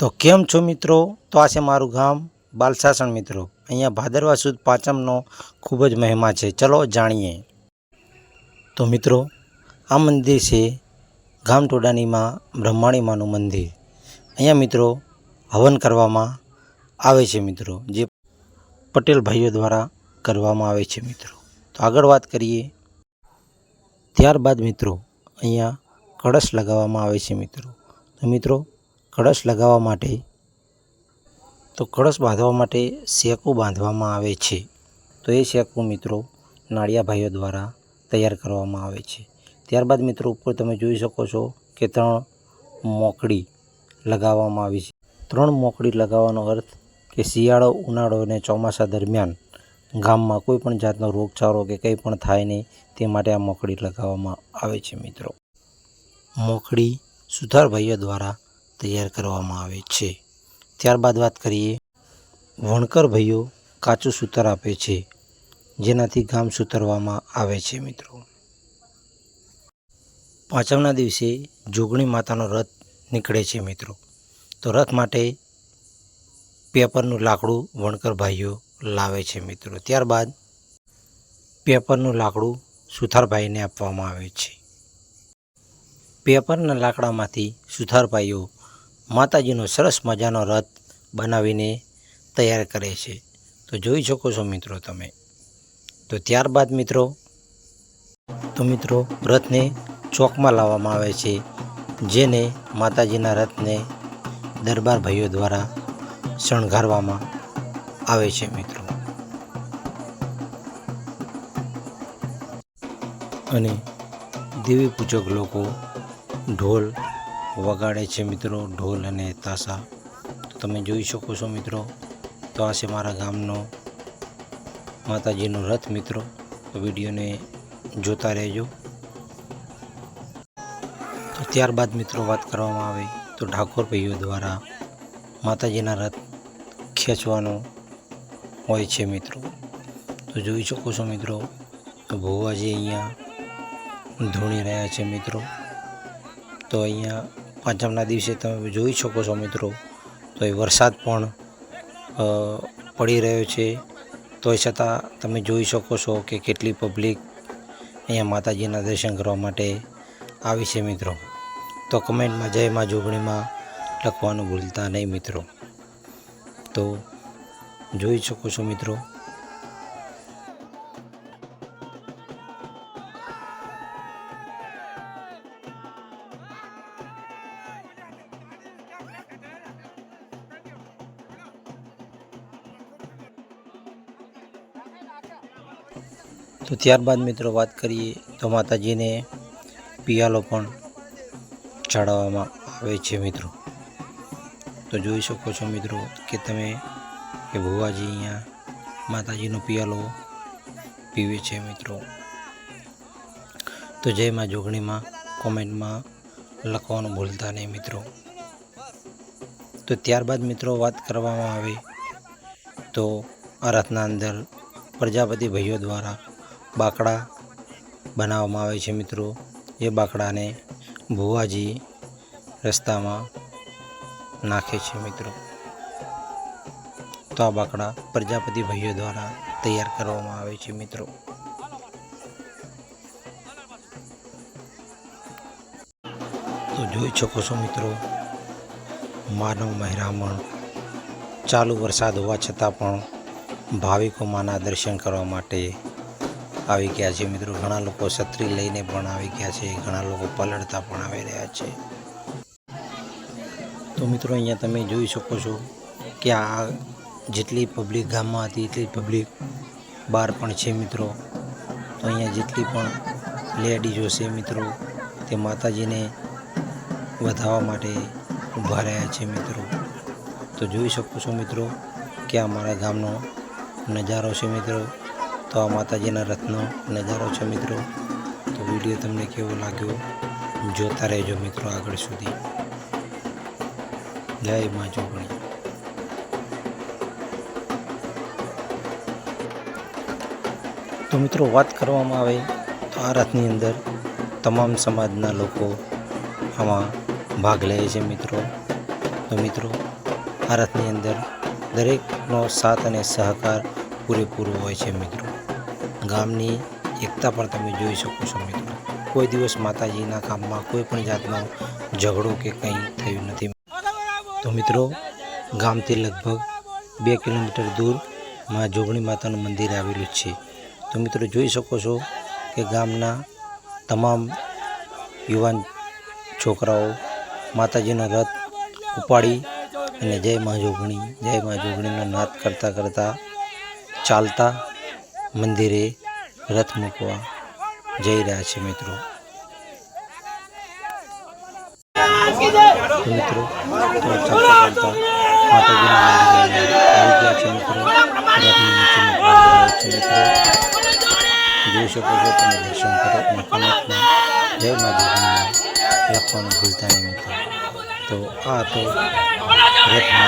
તો કેમ છો મિત્રો? તો આ છે મારું ગામ બાલસાસણ મિત્રો. અહીંયા ભાદરવા સુદ પાંચમનો ખૂબ જ મહિમા છે. ચલો જાણીએ. તો મિત્રો, આ મંદિર છે ગામટોડાનીમાં બ્રહ્માણીમાનું બ્રહ્માણી માનું મંદિર. અહીંયા મિત્રો હવન કરવામાં આવે છે મિત્રો, જે પટેલ ભાઈઓ દ્વારા કરવામાં આવે છે મિત્રો. તો આગળ વાત કરીએ. ત્યારબાદ મિત્રો, અહીંયા કળશ લગાવવામાં આવે છે મિત્રો. તો મિત્રો કળશ લગાવવા માટે, તો કળશ બાંધવા માટે શેકું બાંધવામાં આવે છે. તો એ શેકું મિત્રો નાળિયા ભાઈઓ દ્વારા તૈયાર કરવામાં આવે છે. ત્યારબાદ મિત્રો ઉપર તમે જોઈ શકો છો કે ત્રણ મોકળી લગાવવામાં આવી છે. ત્રણ મોકળી લગાવવાનો અર્થ કે શિયાળો, ઉનાળો અને ચોમાસા દરમિયાન ગામમાં કોઈ પણ જાતનો રોગચાળો કે કંઈ પણ થાય નહીં, તે માટે આ મોકળી લગાવવામાં આવે છે મિત્રો. મોકળી સુથાર ભાઈઓ દ્વારા તૈયાર કરવામાં આવે છે. ત્યારબાદ વાત કરીએ વણકર ભાઈઓ કાચું સૂતર આપે છે, જેનાથી ગામ સુતરવામાં આવે છે મિત્રો. પાંચમના દિવસે જોગણી માતાનો રથ નીકળે છે મિત્રો. તો રથ માટે પેપરનું લાકડું વણકર ભાઈઓ લાવે છે મિત્રો. ત્યારબાદ પેપરનું લાકડું સુથારભાઈને આપવામાં આવે છે. પેપરના લાકડામાંથી સુથારભાઈઓ માતાજીનો સરસ મજાનો રથ બનાવીને તૈયાર કરે છે. તો જોઈ શકો છો મિત્રો તમે. તો ત્યારબાદ મિત્રો, તો મિત્રો રથને ચોકમાં લાવવામાં આવે છે, જેને માતાજીના રથને દરબાર ભાઈઓ દ્વારા શણગારવામાં આવે છે મિત્રો. અને દેવી પૂજક લોકો ઢોલ વગાડે છે મિત્રો ઢોલ અને તાસા. તો તમે જોઈ શકો છો મિત્રો, તો આ છે મારા ગામનો માતાજીનો રથ મિત્રો. વિડીયોને જોતા રહેજો. તો ત્યારબાદ મિત્રો વાત કરવામાં આવે તો ઠાકોર ભાઈઓ દ્વારા માતાજીના રથ ખેંચવાનો હોય છે મિત્રો. તો જોઈ શકો છો મિત્રો, તો ભુવાજી અહીંયા ધૂણી રહ્યા છે મિત્રો. તો અહીંયા પાંચમના દિવસે તમે જોઈ શકો છો મિત્રો, તો એ વરસાદ પણ પડી રહ્યો છે. તોય છતાં તમે જોઈ શકો છો કે કેટલી પબ્લિક અહીંયા માતાજીના દર્શન કરવા માટે આવી છે મિત્રો. તો કમેન્ટમાં જય માં જોગણીમાં લખવાનું ભૂલતા નહીં મિત્રો. તો જોઈ શકો છો મિત્રો તો ત્યારબાદ મિત્રો વાત કરીએ તો માતાજીને પિયાલો પણ ચડાવવામાં આવે છે મિત્રો. તો જોઈ શકો છો મિત્રો કે તમે કે ભુવાજી અહીંયા માતાજીનો પિયાલો પીવે છે મિત્રો. તો જય માં જોગણીમાં કોમેન્ટમાં લખવાનું ભૂલતા નહીં મિત્રો. તો ત્યારબાદ મિત્રો વાત કરવામાં આવે તો આ અંદર પ્રજાપતિ ભાઈઓ દ્વારા બાકડા બનાવવામાં આવે છે મિત્રો. એ બાકડાને ભુવાજી રસ્તામાં નાખે છે મિત્રો. તો આ બાકડા પ્રજાપતિ ભાઈઓ દ્વારા તૈયાર કરવામાં આવે છે મિત્રો. તો જોઈ શકો છો મિત્રો, માનવ મહેરામણ ચાલુ વરસાદ હોવા છતાં પણ ભાવિકો માના દર્શન કરવા માટે આવી ગયા છે. મિત્રો, ઘણા લોકો છત્રી લઈને પણ આવી ગયા છે. ઘણા લોકો પલળતા પણ આવી રહ્યા છે. તો મિત્રો, અહીંયા તમે જોઈ શકો છો કે આ જેટલી પબ્લિક ગામમાં હતી, એટલી પબ્લિક બહાર પણ છે મિત્રો. તો અહીંયા જેટલી પણ લેડીઝો છે મિત્રો, તે માતાજીને વધાવવા માટે ઊભા રહ્યા છે મિત્રો. તો જોઈ શકો છો મિત્રો કે અમારા મારા ગામનો નજારો છે મિત્રો? તો આ માતાજીના રથનો નજારો છે મિત્રો. તો વીડિયો તમને કેવો લાગ્યો? જોતા રહેજો મિત્રો આગળ સુધી. જય મા જોગણી. તો મિત્રો વાત કરવામાં આવે તો આ રથની અંદર તમામ સમાજના લોકો આમાં ભાગ લે છે મિત્રો. તો મિત્રો, આ રથની અંદર દરેકનો સાથ અને સહકાર પૂરેપૂરો હોય છે મિત્રો. ગામની એકતા પણ તમે જોઈ શકો છો મિત્રો. કોઈ દિવસ માતાજીના કામમાં, કોઈ પણ જાતનો ઝઘડો કે કંઈ થયું નથી. તો મિત્રો, ગામથી લગભગ બે કિલોમીટર દૂરમાં જોગણી માતાનું મંદિર આવેલું છે. તો મિત્રો, જોઈ શકો છો કે ગામના તમામ યુવાન છોકરાઓ માતાજીનો રથ ઉપાડી અને જય મા જોગણી, જય મા જોગણીનો નાદ કરતાં કરતાં ચાલતા મંદિરે રથ મૂકવા જઈ રહ્યા છે મિત્રો. મિત્રો જોઈ શકો છો, તમે દર્શન કરો અને કમેન્ટમાં જય મા લખવાનું ભૂલતા નહીં મિત્રો. તો આ તો Nobody